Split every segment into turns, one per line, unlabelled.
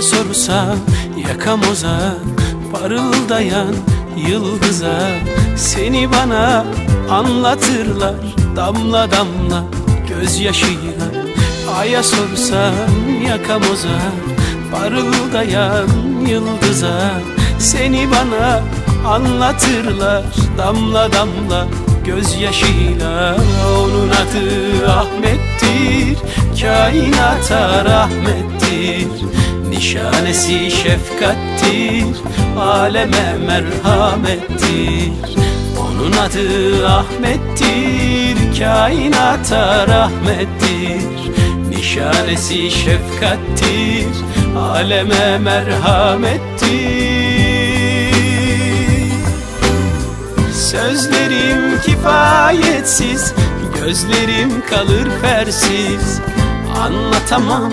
Aya sorsam yakamoza Parıldayan yıldıza Seni bana anlatırlar Damla damla gözyaşıyla. Aya sorsam yakamoza Parıldayan yıldıza Seni bana anlatırlar Damla damla gözyaşıyla. Onun adı Ahmet'tir Kainata rahmettir Nişanesi şefkattir Aleme merhamettir. Onun adı Ahmet'tir Kainata rahmettir. Nişanesi şefkattir Aleme merhamettir. Sözlerim kifayetsiz Gözlerim kalır fersiz Anlatamam,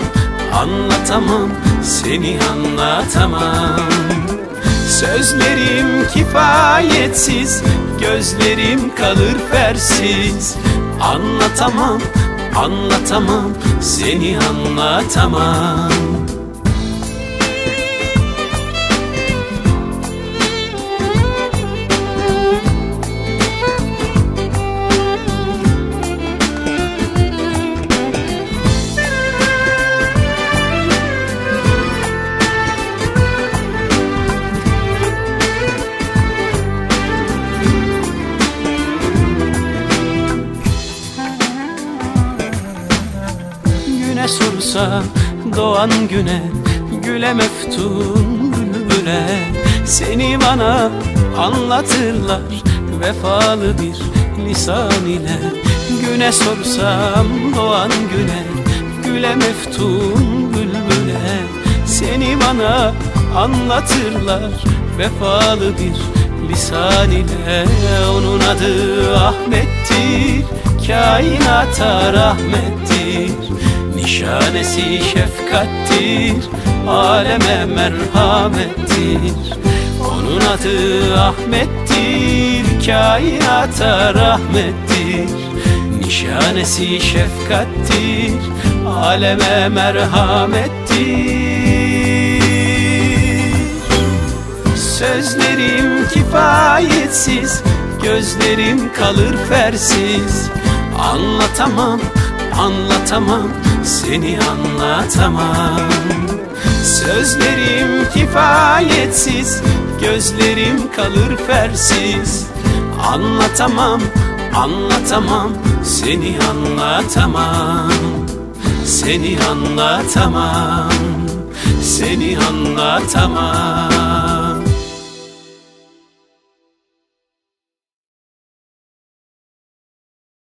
anlatamam Seni anlatamam. Sözlerim kifayetsiz Gözlerim kalır fersiz Anlatamam, anlatamam Seni anlatamam sorsa doğan güne Güle meftun bülbüle Seni bana anlatırlar Vefalı bir lisan ile. Güne sorsam doğan güne Güle meftun bülbüle Seni bana anlatırlar Vefalı bir lisan ile. Onun adı Ahmet'tir Kainata rahmettir Nişanesi şefkattir Aleme merhamettir. Onun adı Ahmet'tir Kainata rahmettir. Nişanesi şefkattir Aleme merhamettir. Sözlerim kifayetsiz Gözlerim kalır fersiz. Anlatamam, anlatamam Seni anlatamam. Sözlerim kifayetsiz Gözlerim kalır fersiz. Anlatamam, anlatamam Seni anlatamam. Seni anlatamam Seni anlatamam